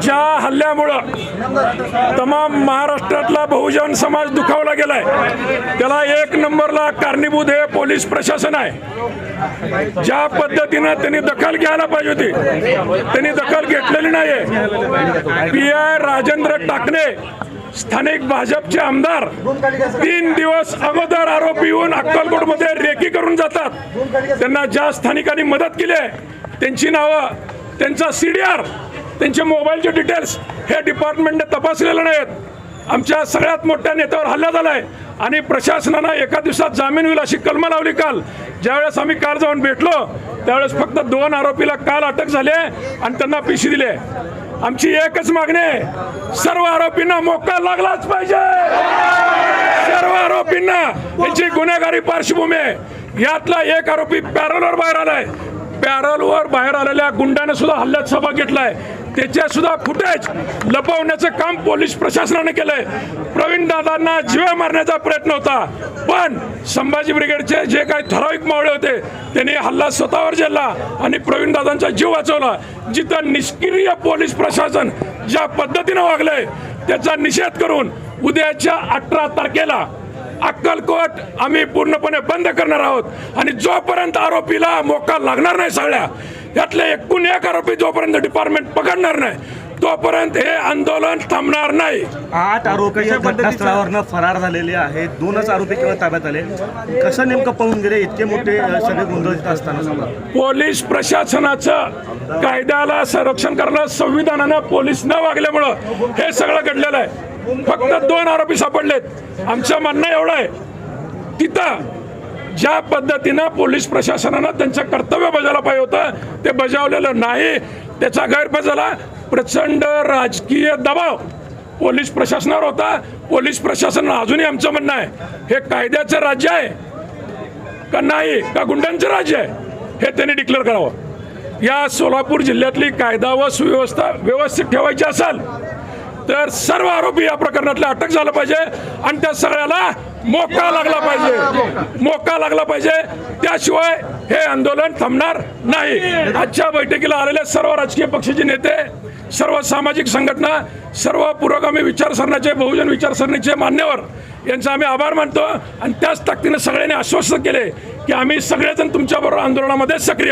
ज्या हल्ल्यामुळं तमाम महाराष्ट्रातला बहुजन समाज दुखावला गेलाय त्याला एक नंबरला कारणीभूत हे पोलीस प्रशासन आहे. ज्या पद्धतीनं त्यांनी दखल घ्यायला पाहिजे होती त्यांनी दखल घेतलेली नाहीये. पी आय राजेंद्र टाकणे स्थानिक भाजपचे आमदार तीन दिवस अगोदर आरोपी येऊन अक्कलकोटमध्ये रेकी करून जातात. त्यांना ज्या स्थानिकांनी मदत केली आहे त्यांची नावं त्यांचा सी डी आर त्यांचे मोबाईलचे डिटेल्स हे डिपार्टमेंटने तपासलेले नाहीत. आमच्या सगळ्यात मोठ्या नेत्यावर हल्ला झाला आहे आणि प्रशासनानं एका दिवसात जामीन होईल अशी कलम लावली काल. ज्यावेळेस आम्ही काल जाऊन भेटलो त्यावेळेस फक्त दोन आरोपीला काल अटक झाली आहे आणि त्यांना पिशी दिली. आमची एकच मागणी आहे सर्व आरोपींना मोका लागलाच पाहिजे. सर्व आरोपींना यांची गुन्हेगारी पार्श्वभूमी आहे. यातला एक आरोपी पॅरलवर बाहेर आलाय. पॅरलवर बाहेर आलेल्या गुंडाने सुद्धा हल्ल्यात सहभाग घेतलाय. त्याच्या सुद्धा फुटेज लपवण्याचं काम पोलीस प्रशासनाने केलंय. प्रवीण दादांना जीवे मारण्याचा प्रयत्न होता. पण संभाजी ब्रिगेडचे जे काही ठराविक मावळे होते त्यांनी हल्ला स्वतःवर झेलला आणि प्रवीण दादांचा जीव वाचवला. जिथं निष्क्रिय पोलीस प्रशासन ज्या पद्धतीनं वागलंय त्याचा निषेध करून उद्याच्या अठरा तारखेला अक्कलकोट आम्ही पूर्णपणे बंद करणार आहोत. आणि जोपर्यंत आरोपीला मोका लागणार नाही सगळ्या यातले एकूण एक आरोपी जोपर्यंत डिपार्टमेंट पकडणार नाही तोपर्यंत हे आंदोलन थांबणार नाही. आठ आरोपी या घटनास्थळावरनं फरार झालेले आहेत. दोनच आरोपी केवळ ताब्यात आले. कसं नेमकं पळून गेले? इतके मोठे सगळे गोंधळीत असताना पोलीस प्रशासनाचं कायद्याला संरक्षण करणं संविधानानं पोलीस न वागल्यामुळं हे सगळं घडलेलं आहे. फक्त दोन आरोपी सापडलेत. आमचं म्हणणं एवढं आहे तिथं ज्या पद्धतीनं पोलीस प्रशासनानं त्यांचं कर्तव्य बजावलं पाहिजे होतं ते बजावलेलं नाही त्याचा गैरफायदा झाला. प्रचंड राजकीय दबाव पोलीस प्रशासनावर होता. पोलीस प्रशासन अजूनही आमचं म्हणणं आहे हे कायद्याचं राज्य आहे का नाही का गुंडांचं राज्य आहे हे त्यांनी डिक्लेअर करावं. या सोलापूर जिल्ह्यातली कायदा व सुव्यवस्था व्यवस्थित ठेवायची असेल तर सर्व आरोपी या प्रकरणातले अटक झालं पाहिजे आणि त्या सगळ्याला मोका लागला पाहिजे. मोका लागला पाहिजे. त्याशिवाय हे आंदोलन थांबणार नाही. आजच्या बैठकीला आलेले सर्व राजकीय पक्षाचे नेते सर्व सामाजिक संघटना सर्व पुरोगामी विचारसरणाचे बहुजन विचारसरणीचे मान्यवर यांचा आम्ही आभार मानतो आणि त्याच ताकदीनं सगळ्यांनी आश्वस्त केले की आम्ही सगळेजण तुमच्याबरोबर आंदोलनामध्ये सक्रिय